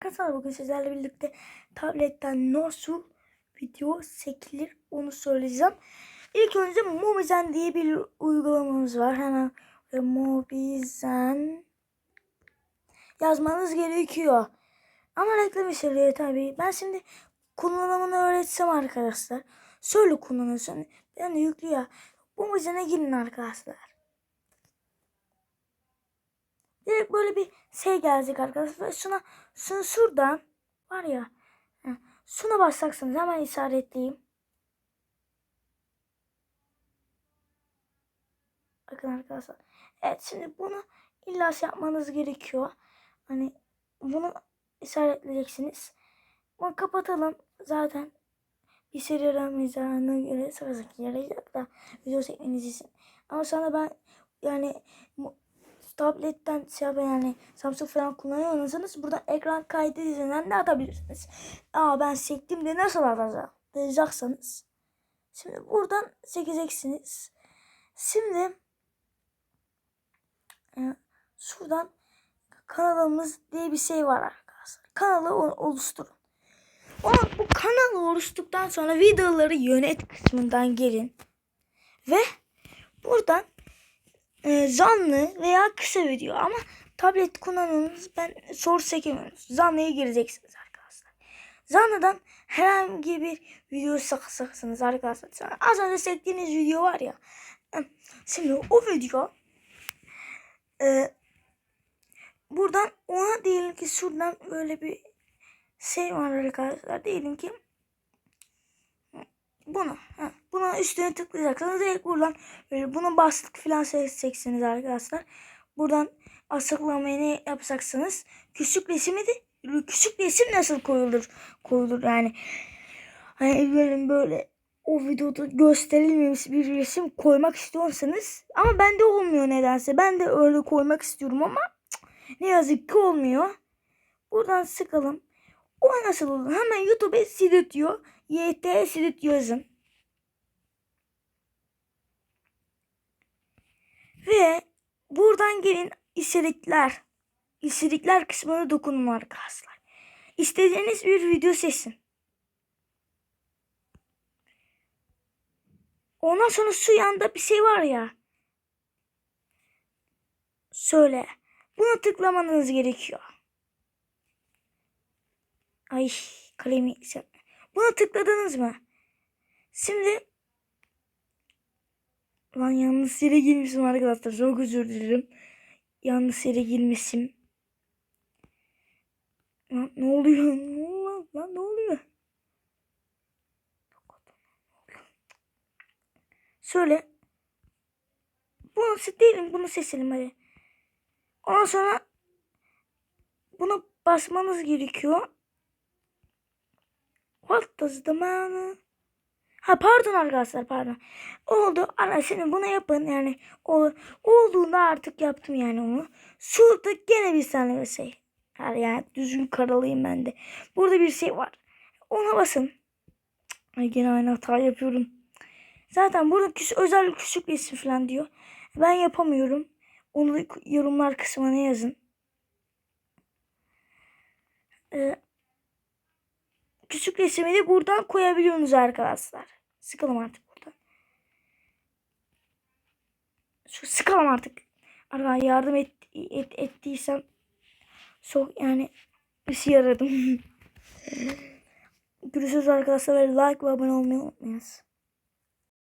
Arkadaşlar bugün sizlerle birlikte tabletten nasıl video çekilir onu söyleyeceğim. İlk önce Mobizen diye bir uygulamamız var. Hemen Mobizen yazmanız gerekiyor. Ama reklam içeriyor tabii. Ben şimdi kullanımını öğretsem arkadaşlar. Şöyle kullanıyorsun. Ben yüklü ya. Mobizen'e girin arkadaşlar. Direkt böyle bir şey gelecek arkadaşlar. Şuna, şunu şuradan var ya. Şuna basacaksınız. Hemen işaretleyeyim. Bakın arkadaşlar. Evet şimdi bunu illa şey yapmanız gerekiyor. Hani bunu işaretleyeceksiniz. Bunu kapatalım. Zaten bir seri aramayacağına göre sırasaki yarayacak da video çekmeniz için. Ama sonra ben yani tabletten yapın yani Samsung falan kullanıyorsanız buradan ekran kaydı izinden de atabilirsiniz. Aa ben çektim de nasıl diyeceksiniz. Şimdi buradan çekeceksiniz. Şimdi e, şuradan kanalımız diye bir şey var arkadaşlar. Kanalı oluşturun. O, bu kanalı oluşturduktan sonra videoları yönet kısmından gelin. Ve buradan e, zanlı veya kısa video ama tablet kullanıyorsunuz ben soru çekemiyorsunuz. Zanlıya gireceksiniz arkadaşlar. Zanlıdan herhangi bir video sakacaksınız arkadaşlar. Az önce çektiğiniz video var ya. Şimdi o video e, buradan ona diyelim ki şuradan böyle bir şey var arkadaşlar. Diyelim ki bunu. Ha, buna üstüne tıklayacaksınız. Direkt buradan böyle buna bastık falan seçeceksiniz arkadaşlar. Buradan açıklamayı ne yapacaksınız? Küçük resmi de küçük resim nasıl koyulur? Koyulur yani. Hani böyle böyle o videoda gösterilmemiş bir resim koymak istiyorsanız ama bende olmuyor nedense. Ben de öyle koymak istiyorum ama ne yazık ki olmuyor. Buradan sıkalım. O nasıl olur? Hemen YouTube'a Sidit diyor. YT Sidit yazın. Ve buradan gelin içerikler. İçerikler kısmına dokunun arkadaşlar. İstediğiniz bir video seçin. Ondan sonra şu yanda bir şey var ya. Söyle. Buna tıklamanız gerekiyor. Ay kalemi Buna tıkladınız mı? Şimdi Lan yanlış yere girmişim arkadaşlar. Çok özür dilerim. Yanlış yere girmişim. Lan ne oluyor? Ne oluyor? Lan ne oluyor? Söyle. Bunu seçelim. Bunu seçelim hadi. Ondan sonra bunu basmanız gerekiyor. What does the man? Ha pardon arkadaşlar pardon. Oldu. Ara şimdi bunu yapın yani. O, olduğunda artık yaptım yani onu. Şurada gene bir tane bir şey. Ha, Yani düzgün karalayayım ben de. Burada bir şey var. Ona basın. Ay gene aynı hata yapıyorum. Zaten burada küçük, özel küçük resim falan diyor. Ben yapamıyorum. Onu yorumlar kısmına yazın. Ee, küçük resmi de buradan koyabiliyorsunuz arkadaşlar. Sıkalım artık buradan. Şu sıkalım artık. Arkadaşlar yardım et, et, ettiysem çok yani işe yaradım. Görüşürüz arkadaşlar. Like ve abone olmayı unutmayınız.